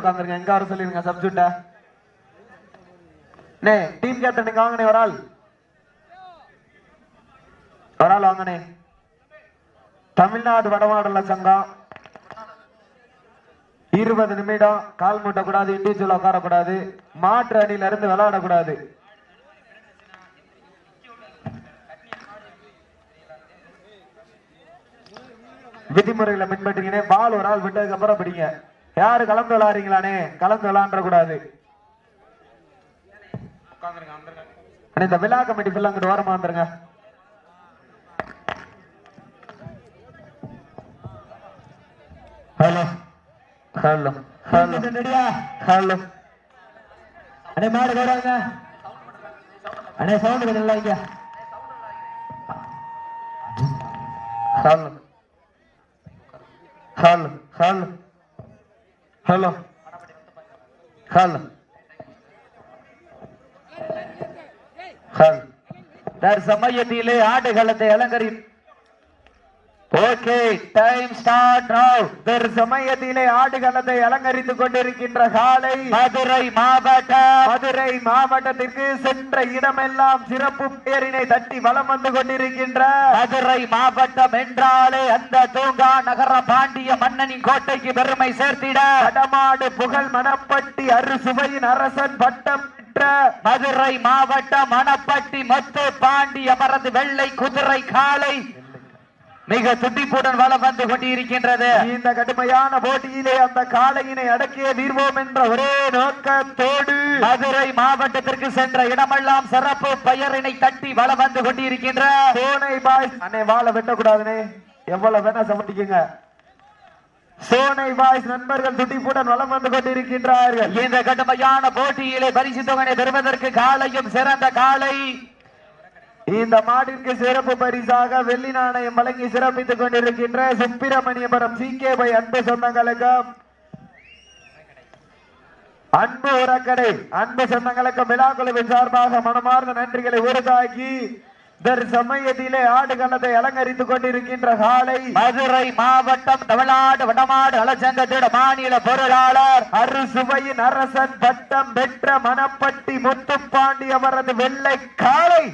உட்காந்துருங்க எங்க வர சொல்லிருங்க சப்ஜெக்ட நே டீம் கேப்டன் நீங்க வாங்கனே ஒரு ஆள். ஒரு ஆள் வாங்கனே தமிழ்நாடு வடமாடல சங்கம். இருபது நிமிடம் கால் மூட்டக்கூடாது இண்டிவிஜுவல் உட்காரக்கூடாது. மாற்று அணியில இருந்து விளையாடக்கூடாது. விதிமுறைகளை பின்பற்றீங்கன்னே பால் ஒரு ஆள் விட்டதுக்கு அப்புறம் பிடிங்க. யாரு கலந்து விளாடுறீங்களானே? கலந்து விளாண்ட கூடாது. இந்த விழா கமிட்டி ஃபுல்லா அங்கிட்டு ஓரமா வந்துருங்க. Hello hello hello hello. அண்ணே மாடு வராங்க அண்ணே சவுண்ட் கொஞ்சம் நல்லா இங்க hello hello hello. Hello. Hello. Hello. தற்சமயத்திலே ஆடுகளத்தை அலங்கரி ஓகே டைம் ஸ்டார்ட் நவ் தற்சமயத்திலே ஆடுகளத்தை அலங்கரித்துக் கொண்டிருக்கின்ற காலை மதுரை மாவட்டம். மதுரை மாவட்டத்திற்கு சென்ற இடமெல்லாம் சிறப்பு பேரினை தட்டி வலம் வந்து கொண்டிருக்கின்ற மதுரை மாவட்டம் என்றாலே அந்த தூங்கா நகர பாண்டிய மன்னனின் கோட்டைக்கு பெருமை சேர்த்திட. வடமாடு புகழ் மணப்பட்டி அறுசுவையின் அரசன் பட்டம் மதுரை மாவட்டம் மணப்பட்டி மொத்து பாண்டி அமரது வெள்ளை குதிரை காலை மிக துடிப்புடன் வலம் வந்து கொண்டிருக்கின்றது. இந்த கடுமையான போட்டியிலே அந்த காளையினை அடக்கிய வீர்வோம் என்ற ஒரே நோக்கத்தோடு மதுரை மாவட்டத்திற்கு சென்ற இடமெல்லாம் சிறப்பு பெயரினை தட்டி வலம் வந்து கொண்டிருக்கின்ற சோனை பாய்ஸ் அண்ணே வாழ வெட்டக்கூடாதுனே எவ்வளவு வேணா சமட்டிக்குங்க சோனை பாய்ஸ் நண்பர்கள் துடிப்புடன் வலம் வந்து கொண்டிருக்கின்றார்கள். இந்த கடுமையான போட்டியிலே பரிசு தொகனை பெறுவதற்கு காலையும் சிறந்த காலை இந்த மாட்டிற்கு சிறப்பு பரிசாக வெள்ளி நாணயம் வழங்கி சிறப்பித்துக் கொண்டிருக்கின்ற சுப்பிரமணியபுரம் சி கே பை அன்பு சொந்தங்களுக்கு. அன்பு உரக்கடை அன்பு சொந்தங்களுக்கு விழாக்குழுவின் சார்பாக மனமார்ந்த நன்றிகளை உருதாக்கி சமயத்திலே ஆடுகளத்தை அலங்கரித்துக் கொண்டிருக்கின்ற காலை மதுரை மாவட்டம் தமிழ்நாடு வடமாடு அலச்சங்கத்திட மாநில பொருளாளர் அறுசுவையின் அரசன் பட்டம் பெற்ற மணப்பட்டி முத்துப்பாண்டி அவரது வெள்ளை காலை.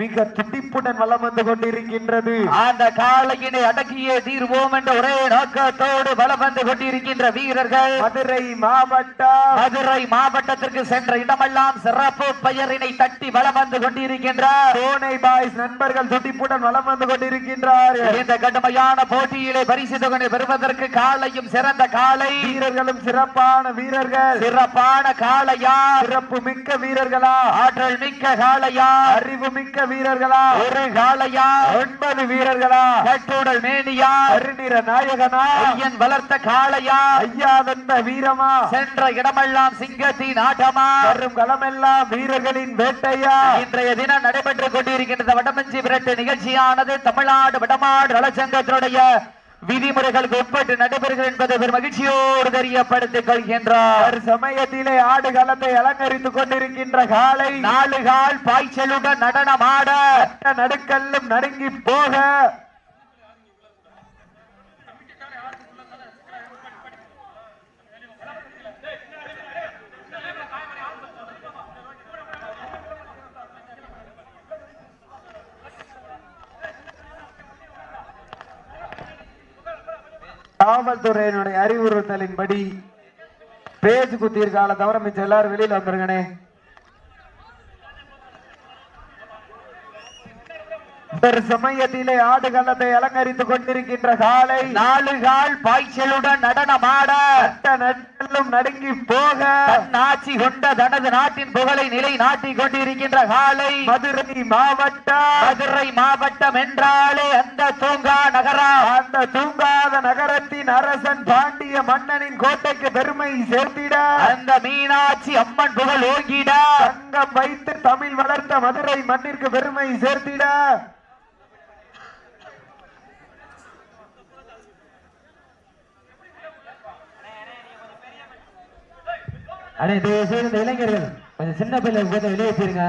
மிக துடிப்புடன் வலம் வந்து கொண்டிருக்கின்றது. அந்த காலையினை அடக்கியே தீர்வோம் என்ற ஒரே நோக்கத்தோடு வலம் வந்து கொண்டிருக்கின்ற வீரர்கள். மதுரை மாவட்டம். மதுரை மாவட்டத்திற்கு சென்ற இடமெல்லாம் சிறப்பு பெயரினை தட்டி வலம் வந்து கொண்டிருக்கின்ற. சோனை பாய்ஸ் நண்பர்கள் துடிப்புடன் வலம் வந்து கொண்டிருக்கின்றார்கள் இந்த கடுமையான போட்டியிலே பரிசு தொகை பெறுவதற்கு காலையும் சிறந்த காலை. வீரர்களும் சிறப்பான வீரர்கள். சிறப்பான காளையா? சிறப்பு மிக்க வீரர்களா? ஆற்றல் மிக்க காளையா? அறிவு மிக்க வீரர்களா? ஒரு காளையா ஒன்பது வீரர்களா? கட்டுடல் மேனியா? அருநிற நாயகனா? ஐயன் வளர்த்த காளையா? ஐயா வந்த வீரமா? சென்ற இடமெல்லாம் சிங்கத்தின் ஆட்டமா வரும் களமெல்லாம் வீரர்களின் வேட்டையா? இன்றைய தினம் நடைபெற்றுக் கொண்டிருக்கின்ற வடமஞ்சி விரட்டு நிகழ்ச்சியானது தமிழ்நாடு வடமாடு நலச்சங்கத்தினுடைய விதிமுறைகளுக்கு உட்பட்டு நடைபெறுகிறது என்பதை பெரும் மகிழ்ச்சியோடு தெரியப்படுத்திக் கொள்கின்றார். சமயத்திலே ஆடுகளத்தை அலங்கரித்துக் கொண்டிருக்கின்ற காலை நாலு கால் பாய்ச்சலுடன் நடனமாட நடுக்கல்லும் நடுங்கி போக காவல்துறையினுடைய அறிவுறுத்தலின்படி பேச்சு குத்தியிருக்கால தவிர மிச்சம் எல்லாரும் வெளியில வந்துருங்கண்ணே. சமயத்திலே ஆடுகளத்தை அலங்கரித்துக் கொண்டிருக்கின்ற காலை நாலு கால் பாய்ச்சலுடன் நடனமாட நட்டலும் நடுங்கி போக நாச்சி கொண்ட தனது நாட்டின் புகழை நிலை நாட்டிக் கொண்டிருக்கின்ற காலை மதுரை மாவட்டம் மதுரை மாவட்டம் என்றாலே அந்த தூங்கா நகரா? அந்த தூங்காத நகரத்தின் அரசன் பாண்டிய மன்னனின் கோட்டைக்கு பெருமை சேர்த்திட அந்த மீனாட்சி அம்மன் புகழ் ஓங்கிட தங்கம் வைத்து தமிழ் வளர்த்த மதுரை மண்ணிற்கு பெருமை சேர்த்திட அடே தயவு செய்து இந்த இளைஞர்கள். கொஞ்சம் சின்ன பிள்ளை கொஞ்சம் வெளியே வச்சிருங்க.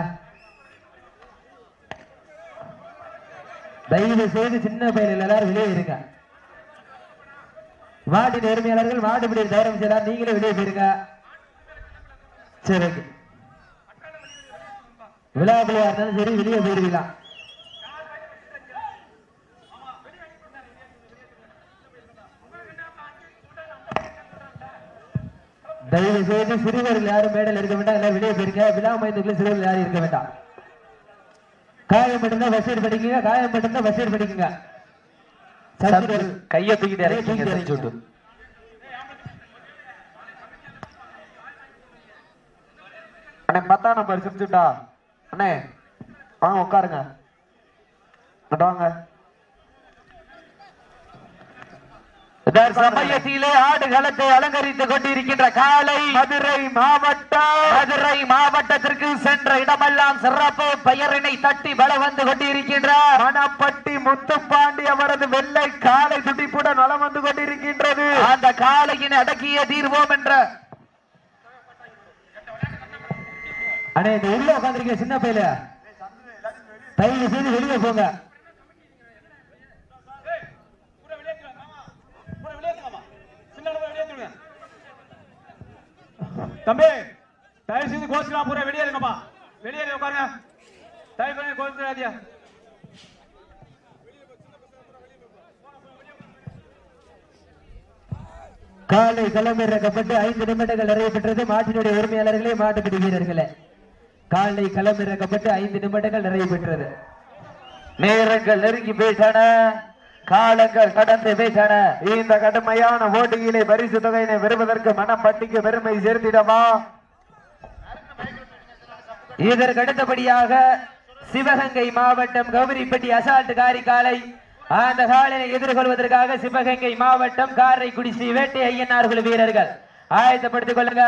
தயவு செய்து சின்ன பயிலில் எல்லாரும் வெளியே இருங்க. மாட்டு நேர்மையாளர்கள் மாடு பிடி தயாரம் செய்யலாம் நீங்களே வெளியே போயிருங்க. சரி விழா பிள்ளையா இருந்தாலும் சரி வெளியே போயிருக்கலாம் தயவு செய்து சிறுவர்கள் யாரும் மேடல் இருக்க வேண்டாம். எல்லாம் வெளியே போயிருங்க. விழா மையத்துக்குள்ள சிறுவர்கள் யாரும் இருக்க வேண்டாம். காயம் மட்டும்தான் வசீர் படிக்குங்க காயம் மட்டும்தான் வசீர் படிக்குங்க கையை தூக்கிட்டு இறக்கி விட்டு. அண்ணே பத்தாம் நம்பர் சிரிச்சுட்டா? அண்ணே வாங்க உட்காருங்க. வாங்க. சமயத்திலே ஆடுகளத்தை அலங்கரித்துக் கொண்டிருக்கின்ற காலை மதுரை மாவட்டம். மதுரை மாவட்டத்திற்கு சென்ற இடமெல்லாம் சிறப்பு பெயரினை தட்டி வள வந்து கொண்டிருக்கின்றார். மணப்பட்டி முத்துப்பாண்டி அவரது வெள்ளை காலை துடிப்புடன் நலம் வந்து கொண்டிருக்கின்றது. அந்த காலையின் அடக்கிய தீர்வோம் என்ற அண்ணே இந்த உள்ள உட்காந்துருக்க சின்ன பையல. தயவு செய்து வெளியே போங்க. தம்பி தயவு செய்து கோச்சுலாம் பூரா வெளியே இருங்கப்பா. வெளியே உட்காருங்க. தயவு பண்ணி கோச்சுடாதியா காலை களமிறக்கப்பட்டு ஐந்து நிமிடங்கள் நிறைய பெற்றது மாட்டினுடைய உரிமையாளர்களே மாட்டுப்பிடி வீரர்களே. காலை களமிறக்கப்பட்டு ஐந்து நிமிடங்கள் நிறைய பெற்றது. நேரங்கள் நெருங்கி போயிட்டன? காலங்கள் கடந்து போயிட்டன இந்த கடுமையான போட்டியிலே பரிசு தொகையினை பெறுவதற்கு மணப்பட்டிக்கு பெருமை சேர்த்திடவா? இதற்கு அடுத்தபடியாக சிவகங்கை மாவட்டம் கௌரிப்பட்டி அசால்ட் காரி காலை அந்த காலினை எதிர்கொள்வதற்காக சிவகங்கை மாவட்டம் காரைக்குடி ஸ்ரீ வேட்டை ஐயனார்கள் வீரர்கள். ஆயத்தப்படுத்திக் கொள்ளுங்க.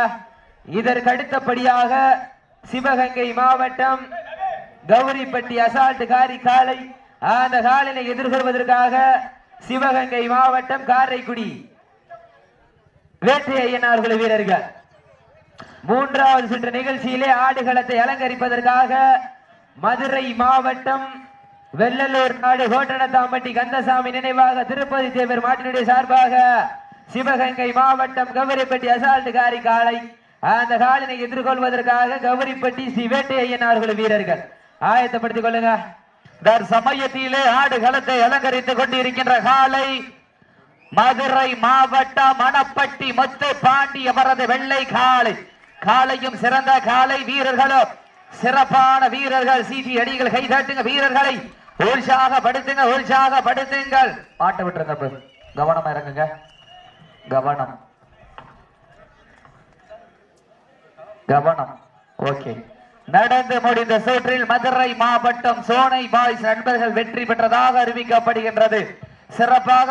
இதற்கு அடுத்தபடியாக சிவகங்கை மாவட்டம் கௌரிப்பட்டி அசால்ட் காரிக்காலை அந்த காலினை எதிர்கொள்வதற்காக சிவகங்கை மாவட்டம் காரைக்குடி. வேட்டை ஐயனார்கள் வீரர்கள். மூன்றாவது சுற்று நிகழ்ச்சியிலே ஆடுகளத்தை அலங்கரிப்பதற்காக மதுரை மாவட்டம் வெள்ளலூர் நாடு கோட்டனத்தாம்பட்டி கந்தசாமி நினைவாக திருப்பதி தேவர் மாட்டினுடைய சார்பாக சிவகங்கை மாவட்டம் கௌரிப்பட்டி அசால்ட் காரி காலை அந்த காலினை எதிர்கொள்வதற்காக கௌரிப்பட்டி ஸ்ரீ வேட்டை ஐயனார்கள் வீரர்கள். ஆயத்தப்படுத்திக் கொள்ளுங்க. சமயத்திலே ஆடுகளத்தை அலங்கரித்துக் கொண்டிருக்கின்ற காலை மதுரை மாவட்டம் மணப்பட்டி முத்து பாண்டி அவரது வெள்ளை காலை. காலையும் சிறந்த காலை வீரர்களும் சிறப்பான வீரர்கள் சீட்டி அடிகள் வீரர்களை தட்டுங்க வீரர்களை. உற்சாகப்படுத்துங்க உற்சாகப்படுத்துங்கள் பாட்டை விட்டுருங்க கவனமா இறங்குங்க. கவனம். கவனம். ஓகே. நடந்து முடிந்த சுற்றில் மதுரை மாவட்டம் சோனை பாய்ஸ் நண்பர்கள் வெற்றி பெற்றதாக அறிவிக்கப்படுகின்றது. சிறப்பாக